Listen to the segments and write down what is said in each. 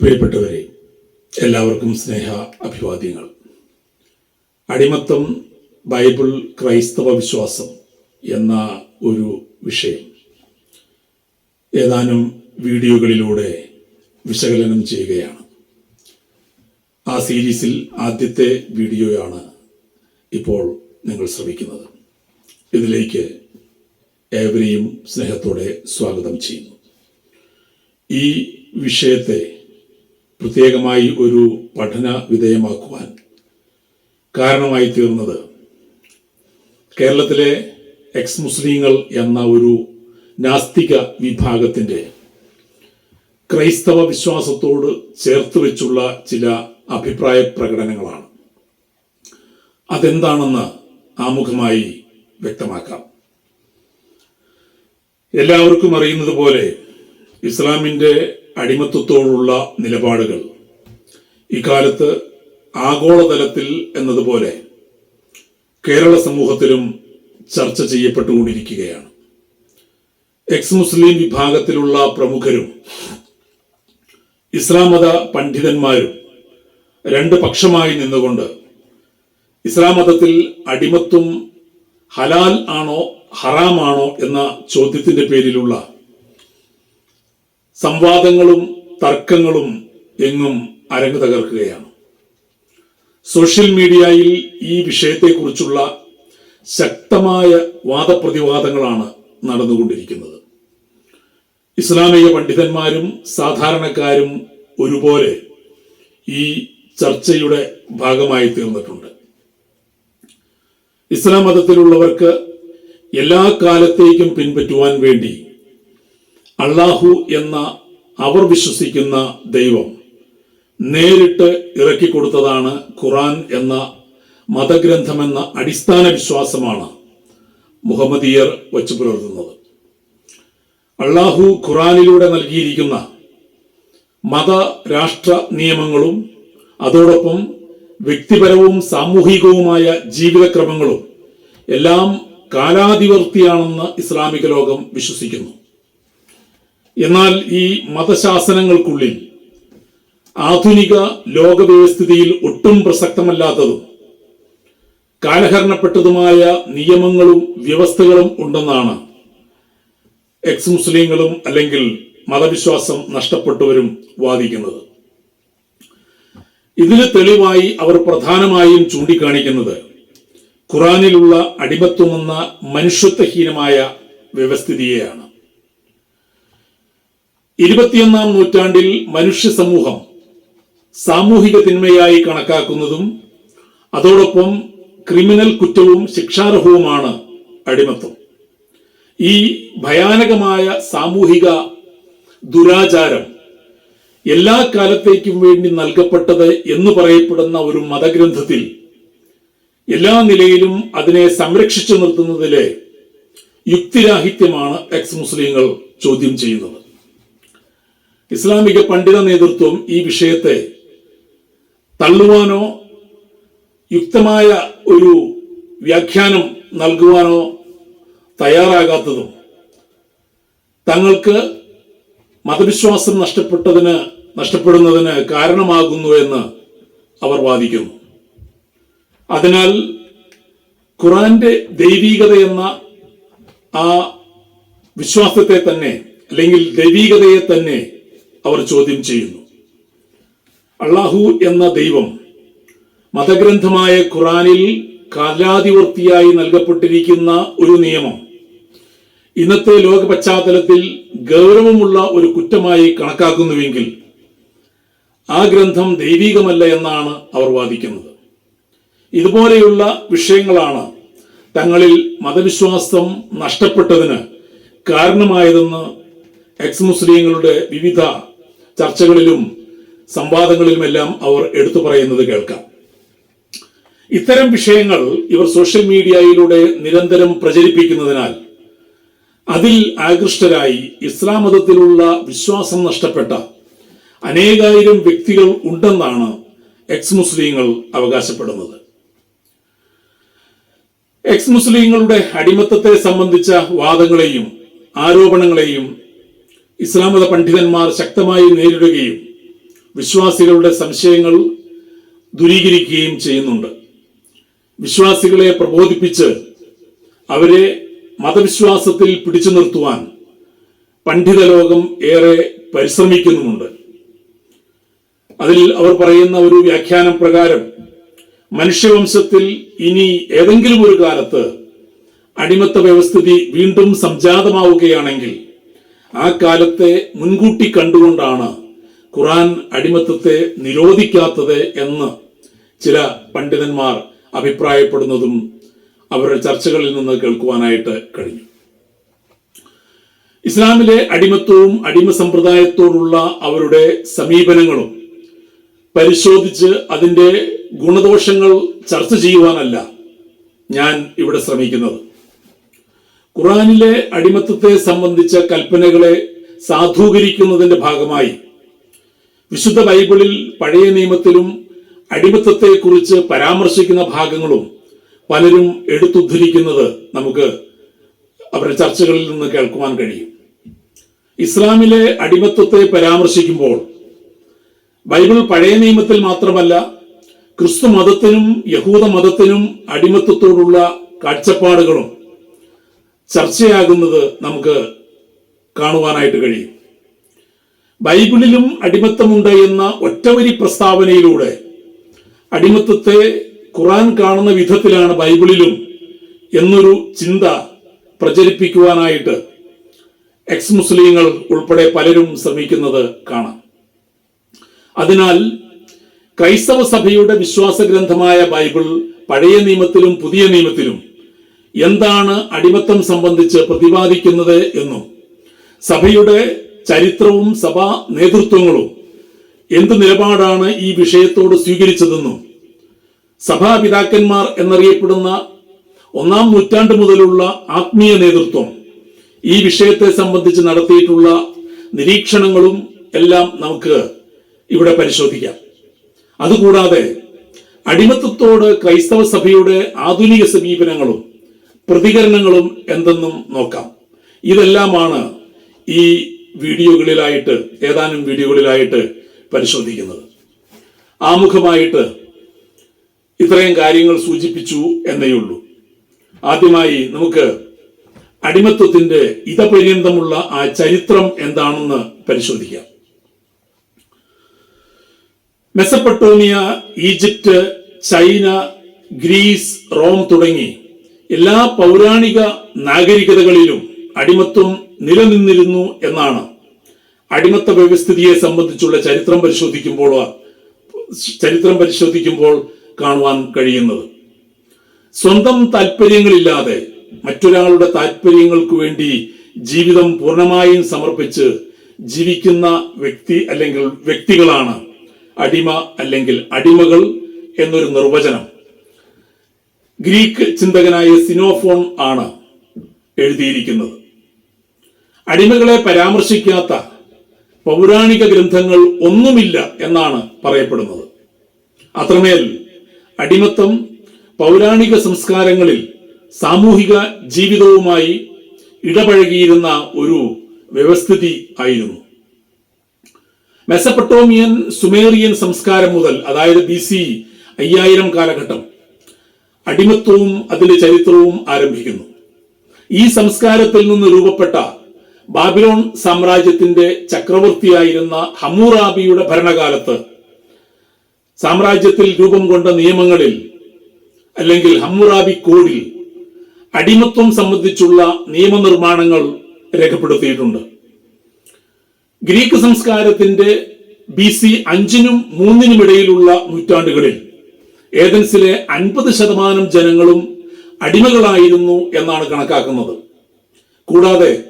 പ്രിയപ്പെട്ടവരെ എല്ലാവർക്കും സ്നേഹ അഭിവാദ്യങ്ങൾ. അടിമത്തം ബൈബിൾ ക്രൈസ്തവ വിശ്വാസം എന്ന ഒരു വിഷയം ഏതാനും വീഡിയോകളിലൂടെ വിശകലനം ചെയ്യുകയാണ്. ആ സീരീസിൽ ആദ്യത്തെ വീഡിയോയാണ് ഇപ്പോൾ നിങ്ങൾ ശ്രമിക്കുന്നത്. ഇതിലേക്ക് ഏവരെയും സ്നേഹത്തോടെ സ്വാഗതം ചെയ്യുന്നു. ഈ വിഷയത്തെ പ്രത്യേകമായി ഒരു പഠന വിധേയമാക്കുവാൻ കാരണമായി തീർന്നത് കേരളത്തിലെ എക്സ് മുസ്ലിങ്ങൾ എന്ന ഒരു നാസ്തിക വിഭാഗത്തിന്റെ ക്രൈസ്തവ വിശ്വാസത്തോട് ചേർത്ത് വെച്ചുള്ള ചില അഭിപ്രായ പ്രകടനങ്ങളാണ്. അതെന്താണെന്ന് ആമുഖമായി വ്യക്തമാക്കാം. എല്ലാവർക്കും അറിയുന്നത് പോലെ ഇസ്ലാമിന്റെ അടിമത്വത്തോടുള്ള നിലപാടുകൾ. ഇക്കാലത്ത് ആഗോളതലത്തിൽ എന്നതുപോലെ കേരള സമൂഹത്തിലും ചർച്ച ചെയ്യപ്പെട്ടുകൊണ്ടിരിക്കുകയാണ്. എക്സ് മുസ്ലിം വിഭാഗത്തിലുള്ള പ്രമുഖരും ഇസ്ലാം മത പണ്ഡിതന്മാരും രണ്ട് പക്ഷമായി നിന്നുകൊണ്ട് ഇസ്ലാം മതത്തിൽ അടിമത്വം ഹലാൽ ആണോ ഹറാമാണോ എന്ന ചോദ്യത്തിന്റെ പേരിലുള്ള സംവാദങ്ങളും തർക്കങ്ങളും എങ്ങും അരങ്ങു തകർക്കുകയാണ്. സോഷ്യൽ മീഡിയയിൽ ഈ വിഷയത്തെക്കുറിച്ചുള്ള ശക്തമായ വാദപ്രതിവാദങ്ങളാണ് നടന്നുകൊണ്ടിരിക്കുന്നത്. ഇസ്ലാമിക പണ്ഡിതന്മാരും സാധാരണക്കാരും ഒരുപോലെ ഈ ചർച്ചയുടെ ഭാഗമായി തീർന്നിട്ടുണ്ട്. ഇസ്ലാം മതത്തിലുള്ളവർക്ക് എല്ലാ കാലത്തേക്കും പിൻപറ്റുവാൻ വേണ്ടി അള്ളാഹു എന്ന അവർ വിശ്വസിക്കുന്ന ദൈവം നേരിട്ട് ഇറക്കി കൊടുത്തതാണ് ഖുറാൻ എന്ന മതഗ്രന്ഥമെന്ന അടിസ്ഥാന വിശ്വാസമാണ് മുഹമ്മദീയർ വച്ചു പുലർത്തുന്നത്. അള്ളാഹു ഖുറാനിലൂടെ നൽകിയിരിക്കുന്ന മത രാഷ്ട്ര നിയമങ്ങളും അതോടൊപ്പം വ്യക്തിപരവും സാമൂഹികവുമായ ജീവിതക്രമങ്ങളും എല്ലാം കാലാതിവർത്തിയാണെന്ന് ഇസ്ലാമിക ലോകം വിശ്വസിക്കുന്നു. എന്നാൽ ഈ മതശാസനങ്ങൾക്കുള്ളിൽ ആധുനിക ലോകവ്യവസ്ഥിതിയിൽ ഒട്ടും പ്രസക്തമല്ലാത്തതും കാലഹരണപ്പെട്ടതുമായ നിയമങ്ങളും വ്യവസ്ഥകളും ഉണ്ടെന്നാണ് എക്സ് മുസ്ലിങ്ങളും അല്ലെങ്കിൽ മതവിശ്വാസം നഷ്ടപ്പെട്ടവരും വാദിക്കുന്നത്. ഇതിന് തെളിവായി അവർ പ്രധാനമായും ചൂണ്ടിക്കാണിക്കുന്നത് ഖുറാനിലുള്ള അടിമത്വമെന്ന മനുഷ്യത്വഹീനമായ വ്യവസ്ഥിതിയെയാണ്. ഇരുപത്തിയൊന്നാം നൂറ്റാണ്ടിൽ മനുഷ്യ സമൂഹം സാമൂഹിക തിന്മയായി കണക്കാക്കുന്നതും അതോടൊപ്പം ക്രിമിനൽ കുറ്റവും ശിക്ഷാർഹവുമാണ് അടിമത്വം ഈ ഭയാനകമായ സാമൂഹിക ദുരാചാരം എല്ലാ കാലത്തേക്കും വേണ്ടി നൽകപ്പെട്ടത് എന്ന് പറയപ്പെടുന്ന ഒരു മതഗ്രന്ഥത്തിൽ എല്ലാ നിലയിലും അതിനെ സംരക്ഷിച്ചു നിർത്തുന്നതിലെ യുക്തിരാഹിത്യമാണ് എക്സ് മുസ്ലിങ്ങൾ ചോദ്യം ചെയ്യുന്നത്. ഇസ്ലാമിക പണ്ഡിത നേതൃത്വം ഈ വിഷയത്തെ തള്ളുവാനോ യുക്തമായ ഒരു വ്യാഖ്യാനം നൽകുവാനോ തയ്യാറാകാത്തതും തങ്ങൾക്ക് മതവിശ്വാസം നഷ്ടപ്പെട്ടതിന് നഷ്ടപ്പെടുന്നതിന് കാരണമാകുന്നു എന്ന് അവർ വാദിക്കുന്നു. അതിനാൽ ഖുറാന്റെ ദൈവീകത എന്ന ആ വിശ്വാസത്തെ തന്നെ അല്ലെങ്കിൽ ദൈവീകതയെ തന്നെ അവർ ചോദ്യം ചെയ്യുന്നു. അള്ളാഹു എന്ന ദൈവം മതഗ്രന്ഥമായ ഖുറാനിൽ കാലാതിവർത്തിയായി നൽകപ്പെട്ടിരിക്കുന്ന ഒരു നിയമം. ഇന്നത്തെ ലോക പശ്ചാത്തലത്തിൽ ഗൗരവമുള്ള ഒരു കുറ്റമായി കണക്കാക്കുന്നുവെങ്കിൽ ആ ഗ്രന്ഥം ദൈവികമല്ല എന്നാണ് അവർ വാദിക്കുന്നത്. ഇതുപോലെയുള്ള വിഷയങ്ങളാണ് തങ്ങളിൽ മതവിശ്വാസം നഷ്ടപ്പെട്ടതിന് കാരണമായതെന്ന് എക്സ് മുസ്ലിങ്ങളുടെ വിവിധ ചർച്ചകളിലും സംവാദങ്ങളിലുമെല്ലാം അവർ എടുത്തു പറയുന്നത് കേൾക്കാം. ഇത്തരം വിഷയങ്ങൾ ഇവർ സോഷ്യൽ മീഡിയയിലൂടെ നിരന്തരം പ്രചരിപ്പിക്കുന്നതിനാൽ അതിൽ ആകൃഷ്ടരായി ഇസ്ലാം മതത്തിലുള്ള വിശ്വാസം നഷ്ടപ്പെട്ട അനേകായിരം വ്യക്തികൾ ഉണ്ടെന്നാണ് എക്സ് മുസ്ലിങ്ങൾ അവകാശപ്പെടുന്നത്. എക്സ് മുസ്ലിങ്ങളുടെ അടിമത്തത്തെ സംബന്ധിച്ച വാദങ്ങളെയും ആരോപണങ്ങളെയും ഇസ്ലാം മത പണ്ഡിതന്മാർ ശക്തമായി നേരിടുകയും വിശ്വാസികളുടെ സംശയങ്ങൾ ദൂരീകരിക്കുകയും ചെയ്യുന്നുണ്ട്. വിശ്വാസികളെ പ്രബോധിപ്പിച്ച് അവരെ മതവിശ്വാസത്തിൽ പിടിച്ചു നിർത്തുവാൻ പണ്ഡിത ലോകം ഏറെ പരിശ്രമിക്കുന്നുമുണ്ട്. അതിൽ അവർ പറയുന്ന ഒരു വ്യാഖ്യാനം പ്രകാരം മനുഷ്യവംശത്തിൽ ഇനി ഏതെങ്കിലും ഒരു കാലത്ത് അടിമത്ത വ്യവസ്ഥിതി വീണ്ടും സംജാതമാവുകയാണെങ്കിൽ ആ കാലത്തെ മുൻകൂട്ടി കണ്ടുകൊണ്ടാണ് ഖുറാൻ അടിമത്തത്തെ നിരോധിക്കാത്തത് എന്ന് ചില പണ്ഡിതന്മാർ അഭിപ്രായപ്പെടുന്നതും അവരുടെ ചർച്ചകളിൽ നിന്ന് കേൾക്കുവാനായിട്ട് കഴിഞ്ഞു. ഇസ്ലാമിലെ അടിമത്വവും അടിമ സമ്പ്രദായത്തോടുള്ള അവരുടെ സമീപനങ്ങളും പരിശോധിച്ച് അതിന്റെ ഗുണദോഷങ്ങൾ ചർച്ച ചെയ്യുവാനല്ല ഞാൻ ഇവിടെ ശ്രമിക്കുന്നത്. ഖുറാനിലെ അടിമത്തത്തെ സംബന്ധിച്ച കൽപ്പനകളെ സാധൂകരിക്കുന്നതിന്റെ ഭാഗമായി വിശുദ്ധ ബൈബിളിൽ പഴയ നിയമത്തിലും അടിമത്തത്തെക്കുറിച്ച് പരാമർശിക്കുന്ന ഭാഗങ്ങളും പലരും എടുത്തുദ്ധരിക്കുന്നത് നമുക്ക് അവരുടെ ചർച്ചകളിൽ നിന്ന് കേൾക്കുവാൻ കഴിയും. ഇസ്ലാമിലെ അടിമത്വത്തെ പരാമർശിക്കുമ്പോൾ ബൈബിൾ പഴയ നിയമത്തിൽ മാത്രമല്ല ക്രിസ്തു മതത്തിനും യഹൂദ മതത്തിനും അടിമത്വത്തോടുള്ള കാഴ്ചപ്പാടുകളും ചർച്ചയാകുന്നത് നമുക്ക് കാണുവാനായിട്ട് കഴിയും. ബൈബിളിലും അടിമത്തമുണ്ട് എന്ന ഒറ്റവരി പ്രസ്താവനയിലൂടെ അടിമത്തത്തെ ഖുറാൻ കാണുന്ന വിധത്തിലാണ് ബൈബിളിലും എന്നൊരു ചിന്ത പ്രചരിപ്പിക്കുവാനായിട്ട് എക്സ് മുസ്ലിങ്ങൾ ഉൾപ്പെടെ പലരും ശ്രമിക്കുന്നത് കാണാം. അതിനാൽ ക്രൈസ്തവ സഭയുടെ വിശ്വാസ ഗ്രന്ഥമായ ബൈബിൾ പഴയ നിയമത്തിലും പുതിയ നിയമത്തിലും എന്താണ് അടിമത്തം സംബന്ധിച്ച് പ്രതിപാദിക്കുന്നത് എന്നും സഭയുടെ ചരിത്രവും സഭാ നേതൃത്വങ്ങളും എന്ത് നിലപാടാണ് ഈ വിഷയത്തോട് സ്വീകരിച്ചതെന്നും സഭാപിതാക്കന്മാർ എന്നറിയപ്പെടുന്ന ഒന്നാം നൂറ്റാണ്ട് മുതലുള്ള ആത്മീയ നേതൃത്വം ഈ വിഷയത്തെ സംബന്ധിച്ച് നടത്തിയിട്ടുള്ള നിരീക്ഷണങ്ങളും എല്ലാം നമുക്ക് ഇവിടെ പരിശോധിക്കാം. അതുകൂടാതെ അടിമത്തത്തോട് ക്രൈസ്തവ സഭയുടെ ആധുനിക സമീപനങ്ങളും പ്രതികരണങ്ങളും എന്തെന്നും നോക്കാം. ഇതെല്ലാമാണ് ഈ വീഡിയോകളിലായിട്ട് ഏതാനും വീഡിയോകളിലായിട്ട് പരിശോധിക്കുന്നത്. ആമുഖമായിട്ട് ഇത്രയും കാര്യങ്ങൾ സൂചിപ്പിച്ചു എന്നേയുള്ളൂ ആദ്യമായി നമുക്ക് അടിമത്വത്തിന്റെ ഇതപര്യന്തമുള്ള ആ ചരിത്രം എന്താണെന്ന് പരിശോധിക്കാം. Mesopotamia Egypt China Greece Rome തുടങ്ങി എല്ലാ പൗരാണിക നാഗരികതകളിലും അടിമത്വം നിലനിന്നിരുന്നു എന്നാണ്. അടിമത്ത വ്യവസ്ഥിതിയെ സംബന്ധിച്ചുള്ള ചരിത്രം പരിശോധിക്കുമ്പോൾ ചരിത്രം പരിശോധിക്കുമ്പോൾ കാണുവാൻ കഴിയുന്നത്. സ്വന്തം താല്പര്യങ്ങളില്ലാതെ മറ്റൊരാളുടെ താല്പര്യങ്ങൾക്ക് വേണ്ടി ജീവിതം പൂർണമായും സമർപ്പിച്ച് ജീവിക്കുന്ന വ്യക്തി അല്ലെങ്കിൽ വ്യക്തികളാണ് അടിമ അല്ലെങ്കിൽ അടിമകൾ എന്നൊരു നിർവചനം. ഗ്രീക്ക് ചിന്തകനായ സിനോഫോൺ ആണ് എഴുതിയിരിക്കുന്നത്. അടിമകളെ പരാമർശിക്കാത്ത പൗരാണിക ഗ്രന്ഥങ്ങൾ ഒന്നുമില്ല എന്നാണ് പറയപ്പെടുന്നത്. അത്രമേൽ അടിമത്തം പൗരാണിക സംസ്കാരങ്ങളിൽ സാമൂഹിക ജീവിതവുമായി ഇടപഴകിയിരുന്ന ഒരു വ്യവസ്ഥിതി ആയിരുന്നു. മെസപ്പട്ടോമിയൻ സുമേറിയൻ സംസ്കാരം മുതൽ അതായത് ബി സി അയ്യായിരം കാലഘട്ടം അടിമത്വവും അതിന്റെ ചരിത്രവും ആരംഭിക്കുന്നു. ഈ സംസ്കാരത്തിൽ നിന്ന് രൂപപ്പെട്ട ബാബിലോൺ സാമ്രാജ്യത്തിന്റെ ചക്രവർത്തിയായിരുന്ന ഹമ്മൂറാബിയുടെ ഭരണകാലത്ത് സാമ്രാജ്യത്തിൽ രൂപം കൊണ്ട നിയമങ്ങളിൽ അല്ലെങ്കിൽ ഹമ്മുറാബി കോഡിൽ അടിമത്വം സംബന്ധിച്ചുള്ള നിയമനിർമ്മാണങ്ങൾ രേഖപ്പെടുത്തിയിട്ടുണ്ട്. ഗ്രീക്ക് സംസ്കാരത്തിന്റെ ബി സി അഞ്ചിനും മൂന്നിനും ഇടയിലുള്ള നൂറ്റാണ്ടുകളിൽ ഏതൻസിലെ അൻപത് ശതമാനം ജനങ്ങളും അടിമകളായിരുന്നു എന്നാണ് കണക്കാക്കുന്നത്. കൂടാതെ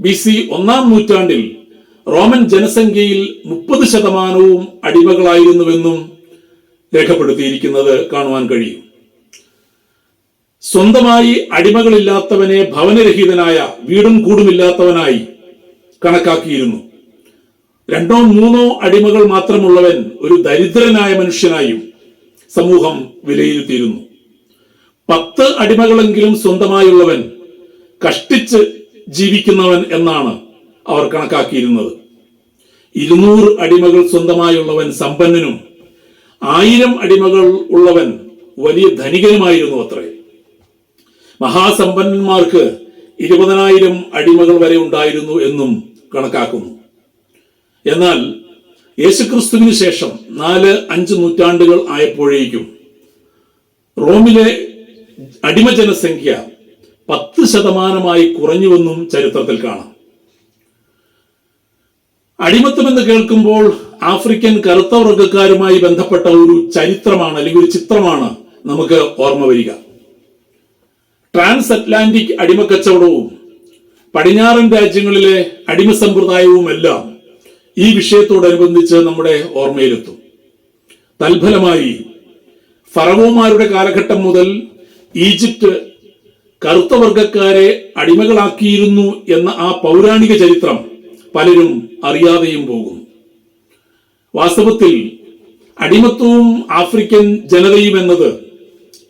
ബി സി ഒന്നാം നൂറ്റാണ്ടിൽ റോമൻ ജനസംഖ്യയിൽ മുപ്പത് ശതമാനവും അടിമകളായിരുന്നുവെന്നും രേഖപ്പെടുത്തിയിരിക്കുന്നത് കാണുവാൻ കഴിയും. സ്വന്തമായി അടിമകളില്ലാത്തവനെ ഭവനരഹിതനായ വീടും കൂടുമില്ലാത്തവനായി കണക്കാക്കിയിരുന്നു. രണ്ടോ മൂന്നോ അടിമകൾ മാത്രമുള്ളവൻ ഒരു ദരിദ്രനായ മനുഷ്യനായും സമൂഹം വിലയിരുത്തിയിരുന്നു. പത്ത് അടിമകളെങ്കിലും സ്വന്തമായുള്ളവൻ കഷ്ടിച്ച് ജീവിക്കുന്നവൻ എന്നാണ് അവർ കണക്കാക്കിയിരുന്നത്. ഇരുന്നൂറ് അടിമകൾ സ്വന്തമായുള്ളവൻ സമ്പന്നനും ആയിരം അടിമകൾ ഉള്ളവൻ വലിയ ധനികനുമായിരുന്നു അത്രേ. മഹാസമ്പന്നന്മാർക്ക് ഇരുപതിനായിരം അടിമകൾ വരെ ഉണ്ടായിരുന്നു എന്നും കണക്കാക്കുന്നു. എന്നാൽ യേശുക്രിസ്തുവിന് ശേഷം നാല് അഞ്ച് നൂറ്റാണ്ടുകൾ ആയപ്പോഴേക്കും റോമിലെ അടിമ ജനസംഖ്യ പത്ത് ശതമാനമായി കുറഞ്ഞുവെന്നും ചരിത്രത്തിൽ കാണാം. അടിമത്തം എന്ന് കേൾക്കുമ്പോൾ ആഫ്രിക്കൻ കറുത്ത വർഗക്കാരുമായി ബന്ധപ്പെട്ട ഒരു ചരിത്രമാണ് അല്ലെങ്കിൽ ഒരു ചിത്രമാണ് നമുക്ക് ഓർമ്മ വരിക. ട്രാൻസ് അറ്റ്ലാന്റിക് അടിമക്കച്ചവടവും പടിഞ്ഞാറൻ രാജ്യങ്ങളിലെ അടിമ സമ്പ്രദായവുമെല്ലാം ഈ വിഷയത്തോടനുബന്ധിച്ച് നമ്മുടെ ഓർമ്മയിലെത്തും. തൽഫലമായി ഫറവോമാരുടെ കാലഘട്ടം മുതൽ ഈജിപ്ത് കറുത്ത വർഗക്കാരെ അടിമകളാക്കിയിരുന്നു എന്ന ആ പൗരാണിക ചരിത്രം പലരും അറിയാതെയും പോകും. വാസ്തവത്തിൽ അടിമത്വവും ആഫ്രിക്കൻ ജനതയും എന്നത്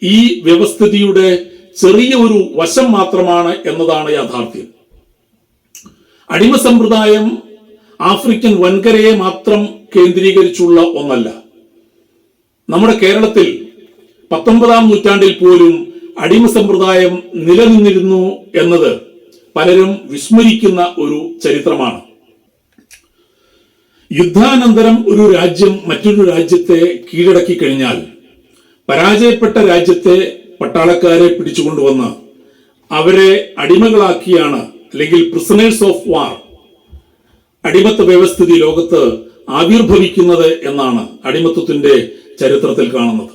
ഈ വ്യവസ്ഥിതിയുടെ ചെറിയ ഒരു വശം മാത്രമാണ് എന്നതാണ് യാഥാർത്ഥ്യം. അടിമ സമ്പ്രദായം ആഫ്രിക്കൻ വൻകരയെ മാത്രം കേന്ദ്രീകരിച്ചുള്ള ഒന്നല്ല. നമ്മുടെ കേരളത്തിൽ പത്തൊമ്പതാം നൂറ്റാണ്ടിൽ പോലും അടിമ സമ്പ്രദായം നിലനിന്നിരുന്നു എന്നത് പലരും വിസ്മരിക്കുന്ന ഒരു ചരിത്രമാണ്. യുദ്ധാനന്തരം ഒരു രാജ്യം മറ്റൊരു രാജ്യത്തെ കീഴടക്കി കഴിഞ്ഞാൽ പരാജയപ്പെട്ട രാജ്യത്തെ പട്ടാളക്കാരെ പിടിച്ചുകൊണ്ടുവന്ന് അവരെ അടിമകളാക്കിയാണ് അല്ലെങ്കിൽ പ്രിസണേഴ്സ് ഓഫ് വാർ അടിമത്ത വ്യവസ്ഥിതി ലോകത്ത് ആവിർഭവിക്കുന്നത് എന്നാണ് അടിമത്വത്തിന്റെ ചരിത്രത്തിൽ കാണുന്നത്.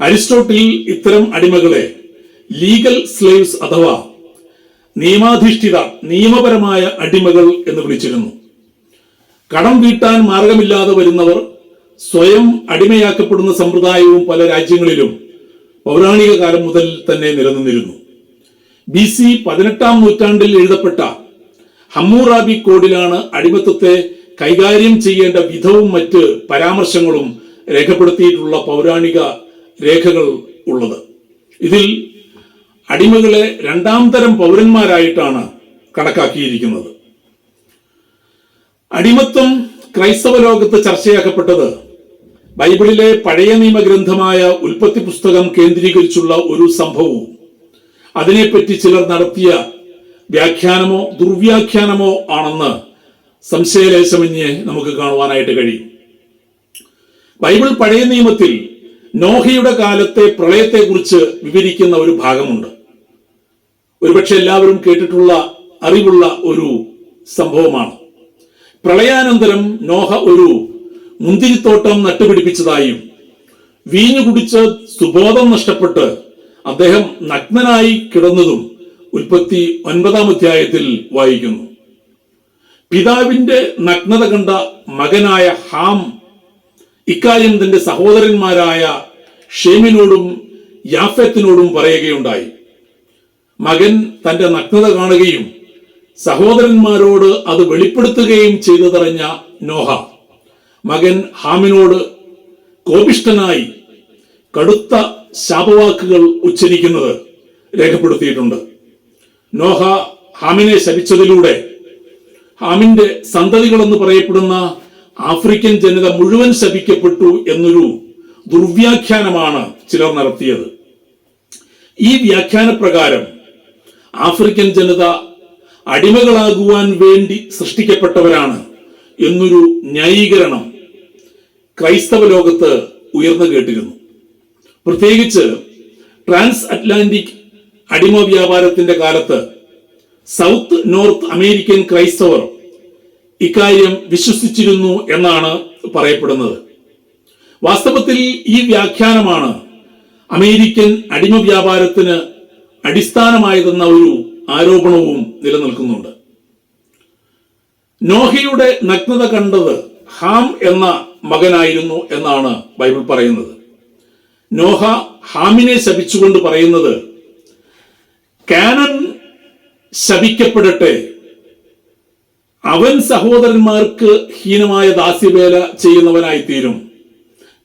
അരിസ്റ്റോട്ടിൽ ഇത്തരം അടിമകളെ ലീഗൽ സ്ലേവ്സ് അഥവാ നിയമാധിഷ്ഠിത നിയമപരമായ അടിമകൾ എന്ന് വിളിച്ചിരുന്നു. കടം വീട്ടാൻ മാർഗമില്ലാതെ വരുന്നവർ സ്വയം അടിമയാക്കപ്പെടുന്ന സമ്പ്രദായവും പല രാജ്യങ്ങളിലും പൗരാണിക കാലം മുതൽ തന്നെ നിലനിന്നിരുന്നു. ബി സി പതിനെട്ടാം നൂറ്റാണ്ടിൽ എഴുതപ്പെട്ട ഹമ്മൂറാബി കോഡിലാണ് അടിമത്തത്തെ കൈകാര്യം ചെയ്യേണ്ട വിധവും മറ്റ് പരാമർശങ്ങളും രേഖപ്പെടുത്തിയിട്ടുള്ള പൗരാണിക രേഖകൾ ഉള്ളത്. ഇതിൽ അടിമകളെ രണ്ടാം തരം പൗരന്മാരായിട്ടാണ് കണക്കാക്കിയിരിക്കുന്നത്. അടിമത്വം ക്രൈസ്തവ ലോകത്ത് ചർച്ചയാക്കപ്പെട്ടത് ബൈബിളിലെ പഴയ നിയമഗ്രന്ഥമായ ഉൽപ്പത്തി പുസ്തകം കേന്ദ്രീകരിച്ചുള്ള ഒരു സംഭവവും. അതിനെപ്പറ്റി ചിലർ നടത്തിയ വ്യാഖ്യാനമോ ദുർവ്യാഖ്യാനമോ ആണെന്ന് സംശയലേശമന്യേ നമുക്ക് കാണുവാനായിട്ട് കഴിയും. ബൈബിൾ പഴയ നിയമത്തിൽ നോഹയുടെ കാലത്തെ പ്രളയത്തെക്കുറിച്ച് വിവരിക്കുന്ന ഒരു ഭാഗമുണ്ട്. ഒരുപക്ഷെ എല്ലാവരും കേട്ടിട്ടുള്ള അറിവുള്ള ഒരു സംഭവമാണ്. പ്രളയാനന്തരം നോഹ ഒരു മുന്തിരിത്തോട്ടം നട്ടുപിടിപ്പിച്ചതായും വീഞ്ഞു കുടിച്ച് സുബോധം നഷ്ടപ്പെട്ട് അദ്ദേഹം നഗ്നനായി കിടന്നതും ഉൽപ്പത്തി ഒൻപതാം അധ്യായത്തിൽ വായിക്കുന്നു. പിതാവിന്റെ നഗ്നത കണ്ട മകനായ ഹാം ഇക്കാര്യം തന്റെ സഹോദരന്മാരായ ഷേമിനോടും യാഫത്തിനോടും പറയുകയുണ്ടായി. മകൻ തന്റെ നഗ്നത കാണുകയും സഹോദരന്മാരോട് അത് വെളിപ്പെടുത്തുകയും ചെയ്തതറിഞ്ഞ നോഹ മകൻ ഹാമിനോട് കോപിഷ്ടനായി കടുത്ത ശാപവാക്കുകൾ ഉച്ചരിക്കുന്നത് രേഖപ്പെടുത്തിയിട്ടുണ്ട്. നോഹ ഹാമിനെ ശപിച്ചതിലൂടെ ഹാമിന്റെ സന്തതികളെന്ന് പറയപ്പെടുന്ന ആഫ്രിക്കൻ ജനത മുഴുവൻ ശപിക്കപ്പെട്ടു എന്നൊരു ദുർവ്യാഖ്യാനമാണ് ചിലർ നടത്തിയത്. ഈ വ്യാഖ്യാന പ്രകാരം ആഫ്രിക്കൻ ജനത അടിമകളാകുവാൻ വേണ്ടി സൃഷ്ടിക്കപ്പെട്ടവരാണ് എന്നൊരു ന്യായീകരണം ക്രൈസ്തവ ലോകത്ത് ഉയർന്നു കേട്ടിരുന്നു. പ്രത്യേകിച്ച് ട്രാൻസ് അറ്റ്ലാന്റിക് അടിമ വ്യാപാരത്തിന്റെ കാലത്ത് സൗത്ത് നോർത്ത് അമേരിക്കൻ ക്രൈസ്തവർ ഇക്കാര്യം വിശ്വസിച്ചിരുന്നു എന്നാണ് പറയപ്പെടുന്നത്. വാസ്തവത്തിൽ ഈ വ്യാഖ്യാനമാണ് അമേരിക്കൻ അടിമ വ്യാപാരത്തിന് അടിസ്ഥാനമായതെന്ന ഒരു ആരോപണവും നിലനിൽക്കുന്നുണ്ട്. നോഹയുടെ നഗ്നത കണ്ടത് ഹാം എന്ന മകനായിരുന്നു എന്നാണ് ബൈബിൾ പറയുന്നത്. നോഹ ഹാമിനെ ശപിച്ചുകൊണ്ട് പറയുന്നത് കാനൻ ശപിക്കപ്പെടട്ടെ. അവൻ സഹോദരന്മാർക്ക് ഹീനമായ ദാസ്യവേല ചെയ്യുന്നവനായി തീരും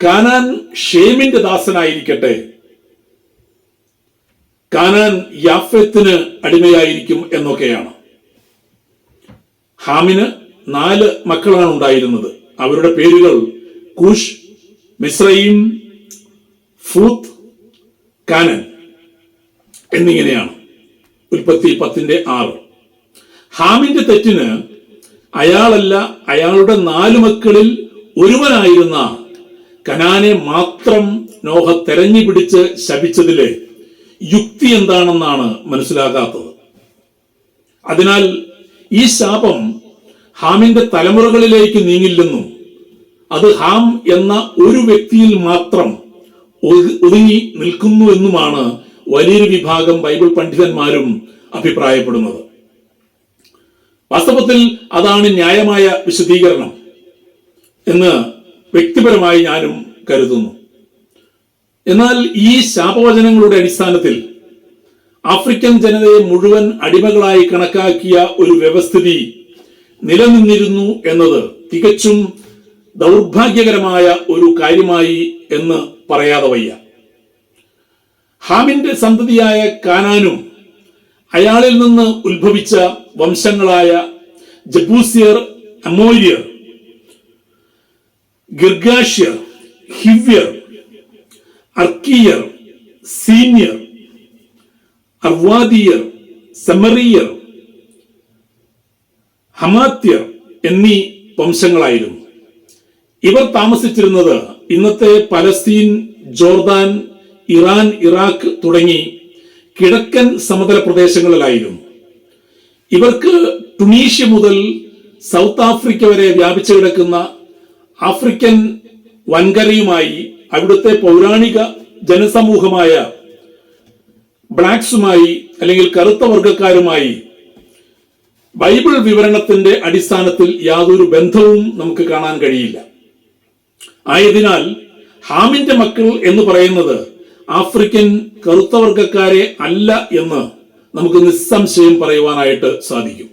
കാനാൻ ഷേമിന്റെ ദാസനായിരിക്കട്ടെ. കാനാൻ യാഫത്തിന് അടിമയായിരിക്കും എന്നൊക്കെയാണ്. ഹാമിന് നാല് മക്കളാണ് ഉണ്ടായിരുന്നത്. അവരുടെ പേരുകൾ കുഷ് മിശ്രയും ഫൂത്ത് കാനൻ എന്നിങ്ങനെയാണ്. ഉൽപ്പത്തി പത്തിന്റെ ആറ്. ഹാമിന്റെ തെറ്റിന് അയാളല്ല അയാളുടെ നാല് മക്കളിൽ ഒരുവനായിരുന്ന കനാനെ മാത്രം നോഹ തെരഞ്ഞു പിടിച്ച് ശപിച്ചതിലെ യുക്തി എന്താണെന്നാണ് മനസ്സിലാകാത്തത്. അതിനാൽ ഈ ശാപം ഹാമിന്റെ തലമുറകളിലേക്ക് നീങ്ങില്ലെന്നും അത് ഹാം എന്ന ഒരു വ്യക്തിയിൽ മാത്രം ഒതു- ഒതുങ്ങി നിൽക്കുന്നുവെന്നുമാണ് വലിയൊരു വിഭാഗം ബൈബിൾ പണ്ഡിതന്മാരും അഭിപ്രായപ്പെടുന്നത്. വാസ്തവത്തിൽ അതാണ് ന്യായമായ വിശദീകരണം എന്ന് വ്യക്തിപരമായി ഞാനും കരുതുന്നു. എന്നാൽ ഈ ശാപവചനങ്ങളുടെ അടിസ്ഥാനത്തിൽ ആഫ്രിക്കൻ ജനതയെ മുഴുവൻ അടിമകളായി കണക്കാക്കിയ ഒരു വ്യവസ്ഥിതി നിലനിന്നിരുന്നു എന്നത് തികച്ചും ദൗർഭാഗ്യകരമായ ഒരു കാര്യമായി എന്ന് പറയാതെ വയ്യ. ഹാമിന്റെ സന്തതിയായ കാനാനും അയാളിൽ നിന്ന് ഉത്ഭവിച്ച വംശങ്ങളായ ജബൂസിയർ അമോര്യർ ഗിർഗാഷ്യർ ഹിവ്യർ അർക്കിയർ സീനിയർ അർവാദിയർ സമറിയർ ഹമാത്യർ എന്നീ വംശങ്ങളായിരുന്നു. ഇവർ താമസിച്ചിരുന്നത് ഇന്നത്തെ പലസ്തീൻ ജോർദാൻ ഇറാൻ ഇറാഖ് തുടങ്ങി കിഴക്കൻ സമതല പ്രദേശങ്ങളിലായിരുന്നു. ഇവർക്ക് ടുണീഷ്യ മുതൽ സൗത്ത് ആഫ്രിക്ക വരെ വ്യാപിച്ചു കിടക്കുന്ന ആഫ്രിക്കൻ വൻകരയുമായി അവിടുത്തെ പൗരാണിക ജനസമൂഹമായ ബ്ലാക്സുമായി അല്ലെങ്കിൽ കറുത്ത വർഗക്കാരുമായി ബൈബിൾ വിവരണത്തിന്റെ അടിസ്ഥാനത്തിൽ യാതൊരു ബന്ധവും നമുക്ക് കാണാൻ കഴിയില്ല. ആയതിനാൽ ഹാമിന്റെ മക്കൾ എന്ന് പറയുന്നത് ആഫ്രിക്കൻ കറുത്ത വർഗക്കാരെ അല്ല എന്ന് നമുക്ക് നിസ്സംശയം പറയുവാനായിട്ട് സാധിക്കും.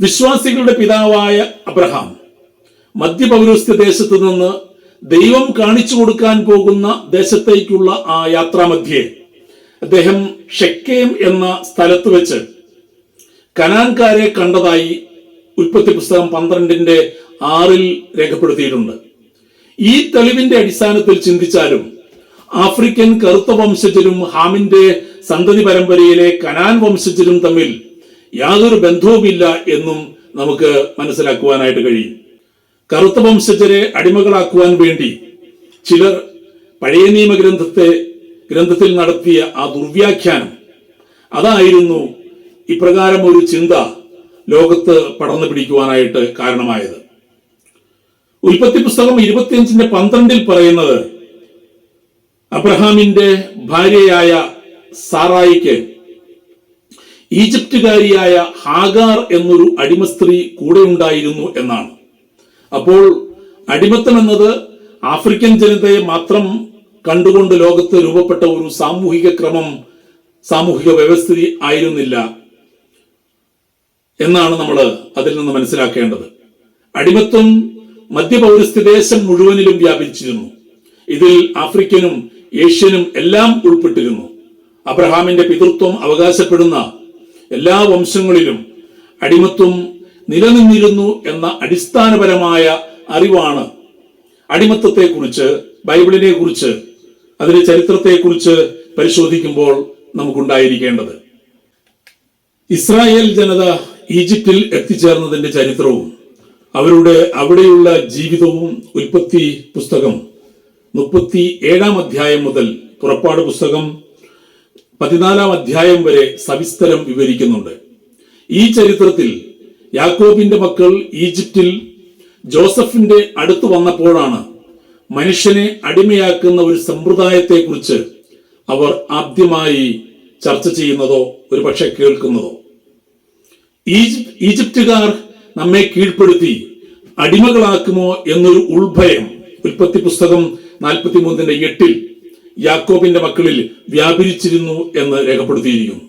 വിശ്വാസികളുടെ പിതാവായ അബ്രഹാം മധ്യപൗരസ്ത്യ ദേശത്ത് നിന്ന് ദൈവം കാണിച്ചു കൊടുക്കാൻ പോകുന്ന ദേശത്തേക്കുള്ള ആ യാത്രാമധ്യേ അദ്ദേഹം ഷെക്കേം എന്ന സ്ഥലത്ത് വെച്ച് കനാൻകാരെ കണ്ടതായി ഉൽപ്പത്തി പുസ്തകം പന്ത്രണ്ടിന്റെ ആറിൽ രേഖപ്പെടുത്തിയിട്ടുണ്ട്. ഈ തെളിവിന്റെ അടിസ്ഥാനത്തിൽ ചിന്തിച്ചാലും ആഫ്രിക്കൻ കറുത്ത വംശജരും ഹാമിന്റെ സന്തതി പരമ്പരയിലെ കനാൻ വംശജരും തമ്മിൽ യാതൊരു ബന്ധവുമില്ല എന്നും നമുക്ക് മനസ്സിലാക്കുവാനായിട്ട് കഴിയും. കറുത്ത വംശജരെ അടിമകളാക്കുവാൻ വേണ്ടി ചിലർ പഴയ നിയമ ഗ്രന്ഥത്തെ ഗ്രന്ഥത്തിൽ നടത്തിയ ആ ദുർവ്യാഖ്യാനം. അതായിരുന്നു ഇപ്രകാരം ഒരു ചിന്ത ലോകത്ത് പടർന്നു പിടിക്കുവാനായിട്ട് കാരണമായത്. ഉൽപ്പത്തി പുസ്തകം ഇരുപത്തിയഞ്ചിന്റെ പന്ത്രണ്ടിൽ പറയുന്നത് അബ്രഹാമിന്റെ ഭാര്യയായ സാറായിക്ക് ഈജിപ്തുകാരിയായ ഹാഗാർ എന്നൊരു അടിമ സ്ത്രീ കൂടെ ഉണ്ടായിരുന്നു എന്നാണ്. അപ്പോൾ അടിമത്തം എന്നത് ആഫ്രിക്കൻ ജനതയെ മാത്രം കണ്ടുകൊണ്ട് ലോകത്ത് രൂപപ്പെട്ട ഒരു സാമൂഹിക ക്രമം സാമൂഹിക വ്യവസ്ഥിതി ആയിരുന്നില്ല എന്നാണ് നമ്മൾ അതിൽ നിന്ന് മനസ്സിലാക്കേണ്ടത്. അടിമത്വം മധ്യപൗരസ്ത്യ ദേശം മുഴുവനിലും വ്യാപിച്ചിരുന്നു. ഇതിൽ ആഫ്രിക്കനും ഏഷ്യനും എല്ലാം ഉൾപ്പെട്ടിരുന്നു. അബ്രഹാമിന്റെ പിതൃത്വം അവകാശപ്പെടുന്ന എല്ലാ വംശങ്ങളിലും അടിമത്വം നിലനിന്നിരുന്നു എന്ന അടിസ്ഥാനപരമായ അറിവാണ് അടിമത്തത്തെക്കുറിച്ച് ബൈബിളിനെ കുറിച്ച് അതിന്റെ ചരിത്രത്തെക്കുറിച്ച് പരിശോധിക്കുമ്പോൾ നമുക്കുണ്ടായിരിക്കേണ്ടത്. ഇസ്രായേൽ ജനത ഈജിപ്തിൽ എത്തിച്ചേർന്നതിന്റെ ചരിത്രവും അവരുടെ അവിടെയുള്ള ജീവിതവും ഉൽപ്പത്തി പുസ്തകം മുപ്പത്തി ഏഴാം അധ്യായം മുതൽ പുറപ്പാട് പുസ്തകം പതിനാലാം അധ്യായം വരെ സവിസ്തരം വിവരിക്കുന്നുണ്ട്. ഈ ചരിത്രത്തിൽ യാക്കോബിന്റെ മക്കൾ ഈജിപ്തിൽ ജോസഫിന്റെ അടുത്ത് വന്നപ്പോഴാണ് മനുഷ്യനെ അടിമയാക്കുന്ന ഒരു സമ്പ്രദായത്തെക്കുറിച്ച് അവർ ആദ്യമായി ചർച്ച ചെയ്യുന്നതോ ഒരു പക്ഷെ കേൾക്കുന്നതോ. ഈജിപ്ത് ഈജിപ്തുകാർ നമ്മെ കീഴ്പ്പെടുത്തി അടിമകളാക്കുമോ എന്നൊരു ഉൾഭയം ഉൽപ്പത്തി പുസ്തകം നാൽപ്പത്തി മൂന്നിന്റെ എട്ടിൽ യാക്കോബിന്റെ മക്കളിൽ വ്യാപരിച്ചിരുന്നു എന്ന് രേഖപ്പെടുത്തിയിരിക്കുന്നു.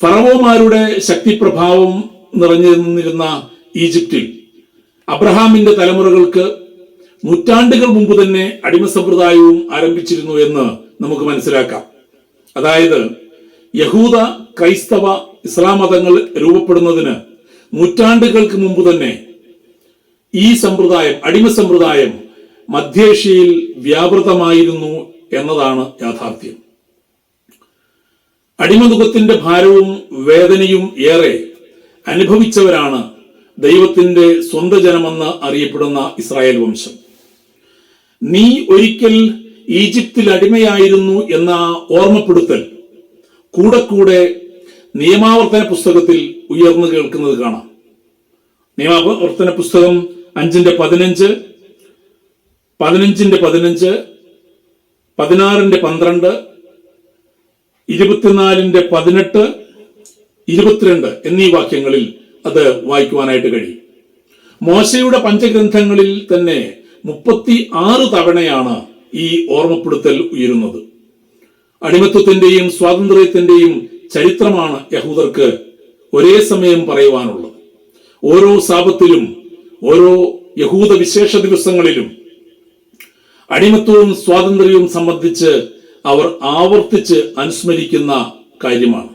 ഫറവോമാരുടെ ശക്തിപ്രഭാവം നിറഞ്ഞു നിന്നിരുന്ന ഈജിപ്തിൽ അബ്രഹാമിന്റെ തലമുറകൾക്ക് നൂറ്റാണ്ടുകൾ മുമ്പ് തന്നെ അടിമ സമ്പ്രദായവും ആരംഭിച്ചിരുന്നു എന്ന് നമുക്ക് മനസ്സിലാക്കാം. അതായത് യഹൂദ ക്രൈസ്തവ ഇസ്ലാം മതങ്ങൾ രൂപപ്പെടുന്നതിന് നൂറ്റാണ്ടുകൾക്ക് മുമ്പ് തന്നെ ഈ സമ്പ്രദായം അടിമ സമ്പ്രദായം മധ്യേഷ്യയിൽ വ്യാപൃതമായിരുന്നു എന്നതാണ് യാഥാർത്ഥ്യം. അടിമതുഖത്തിന്റെ ഭാരവും വേദനയും ഏറെ അനുഭവിച്ചവരാണ് ദൈവത്തിന്റെ സ്വന്തം ജനമെന്ന് അറിയപ്പെടുന്ന ഇസ്രായേൽ വംശം. നീ ഒരിക്കൽ ഈജിപ്തിൽ അടിമയായിരുന്നു എന്ന ഓർമ്മപ്പെടുത്തൽ കൂടെ കൂടെ നിയമാവർത്തന പുസ്തകത്തിൽ ഉയർന്നു കേൾക്കുന്നത് കാണാം. നിയമാവർത്തന പുസ്തകം അഞ്ചിന്റെ പതിനഞ്ച് പതിനഞ്ചിന്റെ പതിനഞ്ച് പതിനാറിന്റെ പന്ത്രണ്ട് ഇരുപത്തിനാലിന്റെ പതിനെട്ട് ഇരുപത്തിരണ്ട് എന്നീ വാക്യങ്ങളിൽ അത് വായിക്കുവാനായിട്ട് കഴിയും. മോശയുടെ പഞ്ചഗ്രന്ഥങ്ങളിൽ തന്നെ മുപ്പത്തി ആറ് തവണയാണ് ഈ ഓർമ്മപ്പെടുത്തൽ ഉയരുന്നത്. അടിമത്വത്തിന്റെയും സ്വാതന്ത്ര്യത്തിന്റെയും ചരിത്രമാണ് യഹൂദർക്ക് ഒരേ സമയം പറയുവാനുള്ളത്. ഓരോ സാപത്തിലും ഓരോ യഹൂദ വിശേഷ ദിവസങ്ങളിലും അടിമത്വവും സ്വാതന്ത്ര്യവും സംബന്ധിച്ച് അവർ ആവർത്തിച്ച് അനുസ്മരിക്കുന്ന കാര്യമാണ്.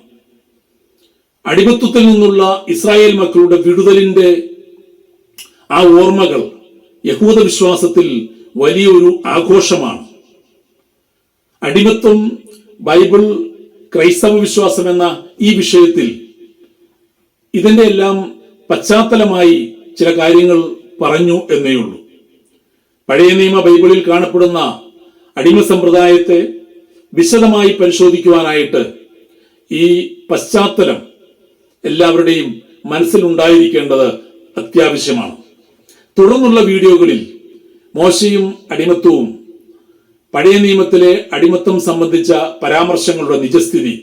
അടിമത്വത്തിൽ നിന്നുള്ള ഇസ്രായേൽ മക്കളുടെ വിടുതലിന്റെ ആ ഓർമ്മകൾ യഹൂദ വിശ്വാസത്തിൽ വലിയൊരു ആഘോഷമാണ്. അടിമത്വം ബൈബിൾ ക്രൈസ്തവ വിശ്വാസം എന്ന ഈ വിഷയത്തിൽ ഇതിന്റെ എല്ലാം പശ്ചാത്തലമായി ചില കാര്യങ്ങൾ പറഞ്ഞു എന്നേയുള്ളൂ. പഴയ നിയമ ബൈബിളിൽ കാണപ്പെടുന്ന അടിമ സമ്പ്രദായത്തെ വിശദമായി പരിശോധിക്കുവാനായിട്ട് ഈ പശ്ചാത്തലം എല്ലാവരുടെയും മനസ്സിലുണ്ടായിരിക്കേണ്ടത് അത്യാവശ്യമാണ്. തുടർന്നുള്ള വീഡിയോകളിൽ മോശയും അടിമത്വവും പഴയ നിയമത്തിലെ അടിമത്തം സംബന്ധിച്ച പരാമർശങ്ങളുടെ നിജസ്ഥിതി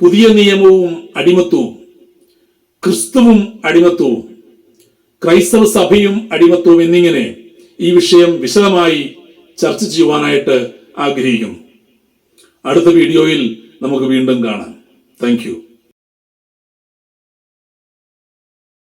പുതിയ നിയമവും അടിമത്വവും ക്രിസ്തുവും അടിമത്വവും ക്രൈസ്തവ സഭയും അടിമത്വവും എന്നിങ്ങനെ ഈ വിഷയം വിശദമായി ചർച്ച ചെയ്യുവാനായിട്ട് ആഗ്രഹിക്കുന്നു. അടുത്ത വീഡിയോയിൽ നമുക്ക് വീണ്ടും കാണാം. താങ്ക്